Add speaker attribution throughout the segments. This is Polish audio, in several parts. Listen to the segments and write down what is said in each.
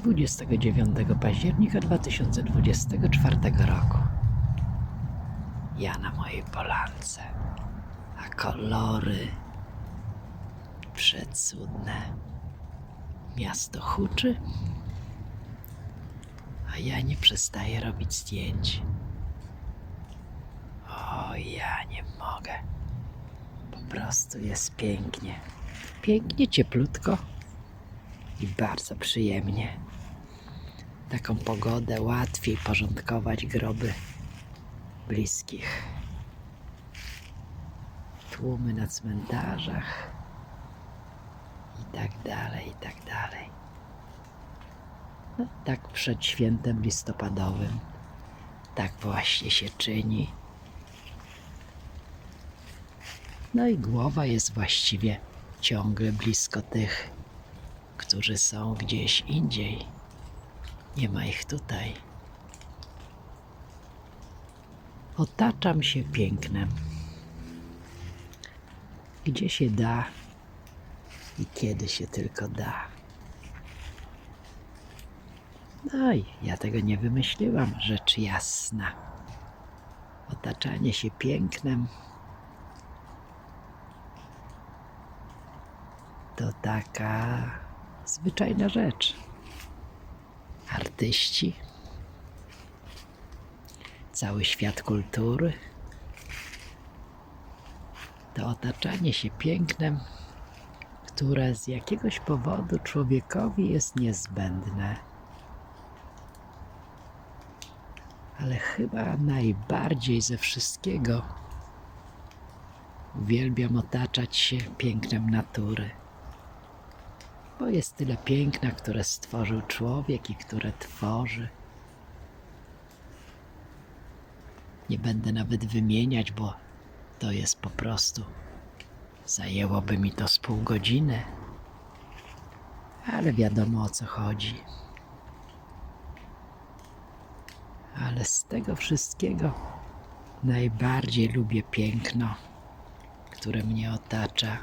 Speaker 1: 29 października 2024 roku. Ja na mojej polance, a kolory przecudne. Miasto huczy, a ja nie przestaję robić zdjęć. O, ja nie mogę. Po prostu jest pięknie. Pięknie, cieplutko i bardzo przyjemnie. Taką pogodę łatwiej porządkować groby bliskich. Tłumy na cmentarzach i tak dalej, i tak dalej. No, tak przed świętem listopadowym. Tak właśnie się czyni. No i głowa jest właściwie ciągle blisko tych, którzy są gdzieś indziej. Nie ma ich tutaj. Otaczam się pięknem. Gdzie się da i kiedy się tylko da. No i ja tego nie wymyśliłam, rzecz jasna. Otaczanie się pięknem to taka zwyczajna rzecz. Artyści, cały świat kultury, to otaczanie się pięknem, które z jakiegoś powodu człowiekowi jest niezbędne. Ale chyba najbardziej ze wszystkiego uwielbiam otaczać się pięknem natury bo jest tyle piękna, które stworzył człowiek i które tworzy. Nie będę nawet wymieniać, bo to jest po prostu. Zajęłoby mi to z pół godziny, ale wiadomo o co chodzi. Ale z tego wszystkiego najbardziej lubię piękno, które mnie otacza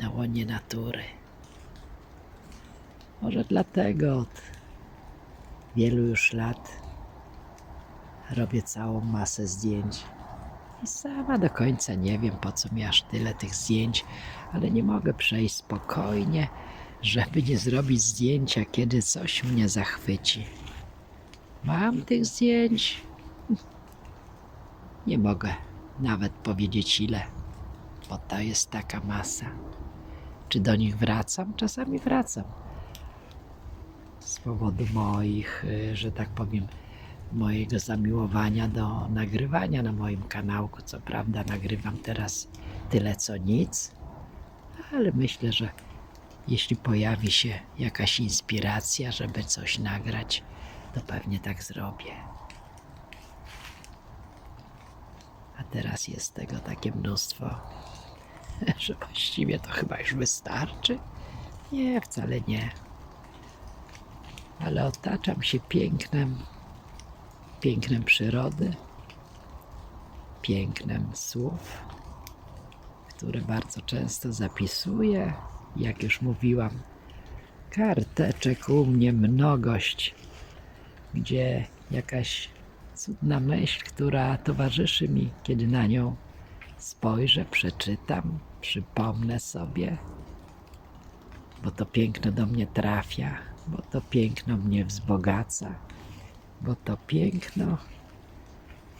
Speaker 1: na łonie natury. Może dlatego od wielu już lat robię całą masę zdjęć. I sama do końca nie wiem, po co mi aż tyle tych zdjęć, ale nie mogę przejść spokojnie, żeby nie zrobić zdjęcia, kiedy coś mnie zachwyci. Mam tych zdjęć. Nie mogę nawet powiedzieć ile, bo to jest taka masa. Czy do nich wracam? Czasami wracam z powodu moich, y, że tak powiem, mojego zamiłowania do nagrywania na moim kanałku. Co prawda nagrywam teraz tyle co nic, ale myślę, że jeśli pojawi się jakaś inspiracja, żeby coś nagrać, to pewnie tak zrobię. A teraz jest tego takie mnóstwo, że właściwie to chyba już wystarczy. Nie, wcale nie ale otaczam się pięknem, pięknem przyrody, pięknem słów, które bardzo często zapisuję. Jak już mówiłam, karteczek u mnie mnogość, gdzie jakaś cudna myśl, która towarzyszy mi, kiedy na nią spojrzę, przeczytam, przypomnę sobie, bo to piękno do mnie trafia bo to piękno mnie wzbogaca, bo to piękno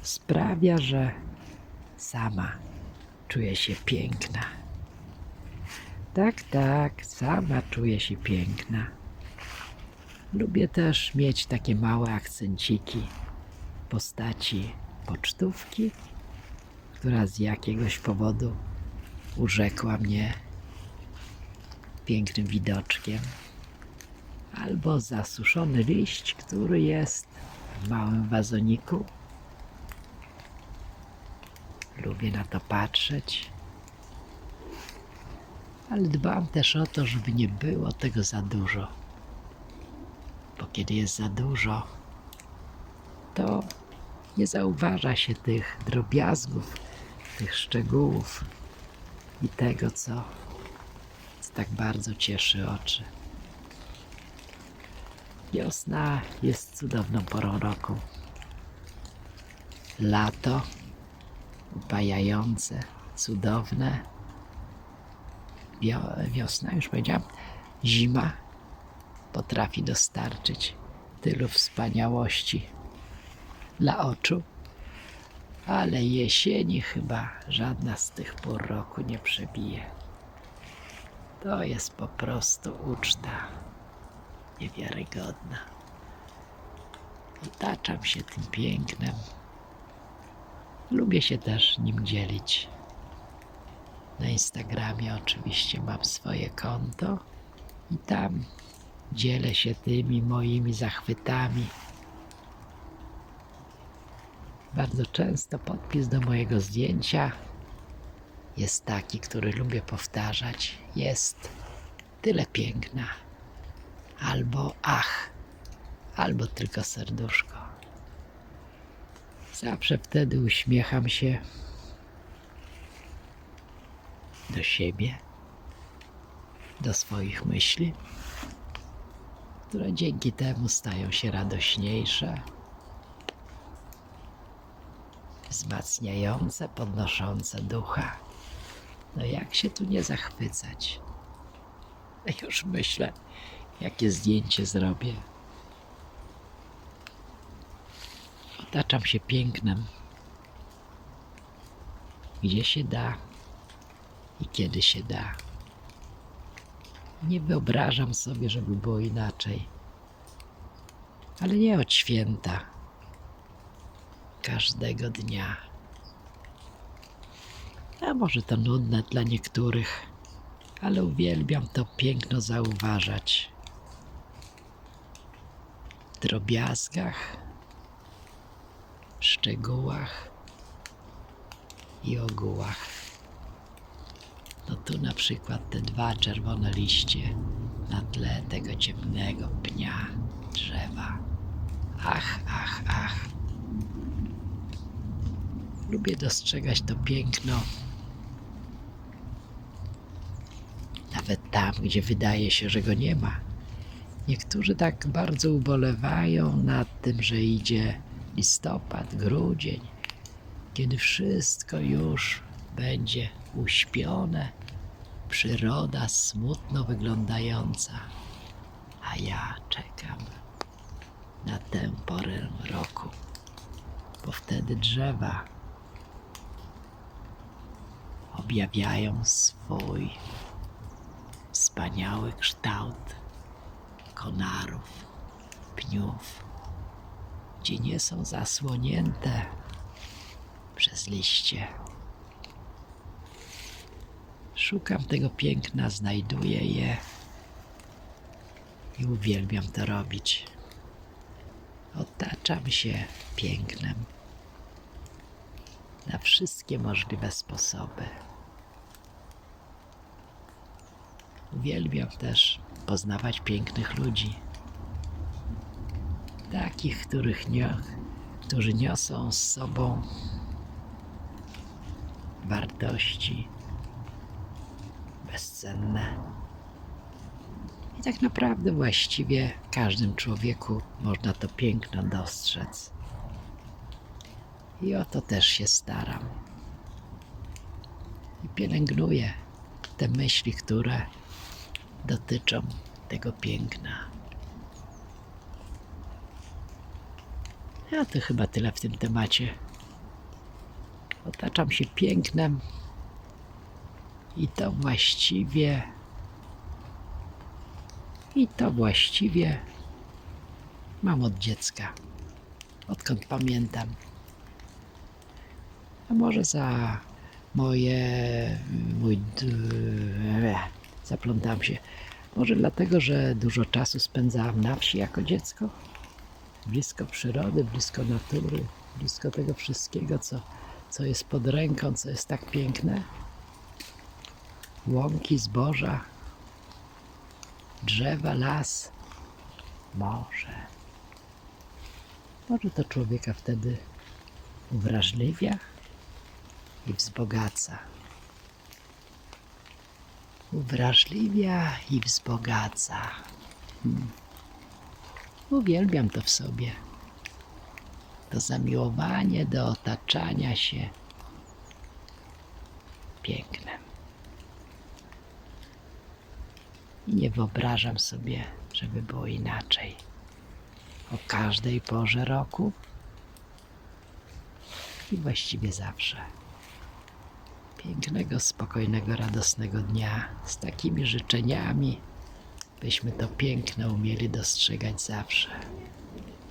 Speaker 1: sprawia, że sama czuję się piękna. Tak, tak, sama czuję się piękna. Lubię też mieć takie małe akcenciki postaci pocztówki, która z jakiegoś powodu urzekła mnie pięknym widoczkiem albo zasuszony liść, który jest w małym wazoniku. Lubię na to patrzeć, ale dbam też o to, żeby nie było tego za dużo. Bo kiedy jest za dużo, to nie zauważa się tych drobiazgów, tych szczegółów i tego, co, tak bardzo cieszy oczy. Wiosna jest cudowną porą roku. Lato upajające, cudowne. Wio- wiosna, już powiedziałam, zima potrafi dostarczyć tylu wspaniałości dla oczu, ale jesieni chyba żadna z tych pór roku nie przebije. To jest po prostu uczta niewiarygodna. Otaczam się tym pięknem. Lubię się też nim dzielić. Na Instagramie oczywiście mam swoje konto i tam dzielę się tymi moimi zachwytami. Bardzo często podpis do mojego zdjęcia jest taki, który lubię powtarzać. Jest tyle piękna. Albo ach, albo tylko serduszko. Zawsze wtedy uśmiecham się do siebie, do swoich myśli, które dzięki temu stają się radośniejsze, wzmacniające, podnoszące ducha. No jak się tu nie zachwycać? Już myślę, jakie zdjęcie zrobię. Otaczam się pięknem. Gdzie się da i kiedy się da. Nie wyobrażam sobie, żeby było inaczej. Ale nie od święta. Każdego dnia. A może to nudne dla niektórych, ale uwielbiam to piękno zauważać. Drobiazgach, szczegółach i ogółach. No tu na przykład te dwa czerwone liście na tle tego ciemnego pnia drzewa. Ach, ach, ach. Lubię dostrzegać to piękno. Nawet tam, gdzie wydaje się, że go nie ma. Niektórzy tak bardzo ubolewają nad tym, że idzie listopad, grudzień, kiedy wszystko już będzie uśpione, przyroda smutno wyglądająca, a ja czekam na tę porę roku, bo wtedy drzewa objawiają swój wspaniały kształt konarów, pniów gdzie nie są zasłonięte przez liście. Szukam tego piękna, znajduję je i uwielbiam to robić. Otaczam się pięknem na wszystkie możliwe sposoby. Uwielbiam też poznawać pięknych ludzi takich, których nie, którzy niosą z sobą wartości bezcenne. I tak naprawdę właściwie w każdym człowieku można to piękno dostrzec. I o to też się staram. I pielęgnuję te myśli, które dotyczą tego piękna. Ja to chyba tyle w tym temacie. Otaczam się pięknem i to właściwie i to właściwie mam od dziecka. Odkąd pamiętam. A może za moje mój zaplątam się. Może dlatego, że dużo czasu spędzałam na wsi jako dziecko blisko przyrody, blisko natury, blisko tego wszystkiego, co, co jest pod ręką, co jest tak piękne. Łąki, zboża, drzewa, las, morze. Może to człowieka wtedy uwrażliwia i wzbogaca. Uwrażliwia i wzbogaca. Hmm. Uwielbiam to w sobie. To zamiłowanie do otaczania się pięknem. I nie wyobrażam sobie, żeby było inaczej. O każdej porze roku i właściwie zawsze. Pięknego, spokojnego, radosnego dnia z takimi życzeniami, byśmy to piękne umieli dostrzegać zawsze.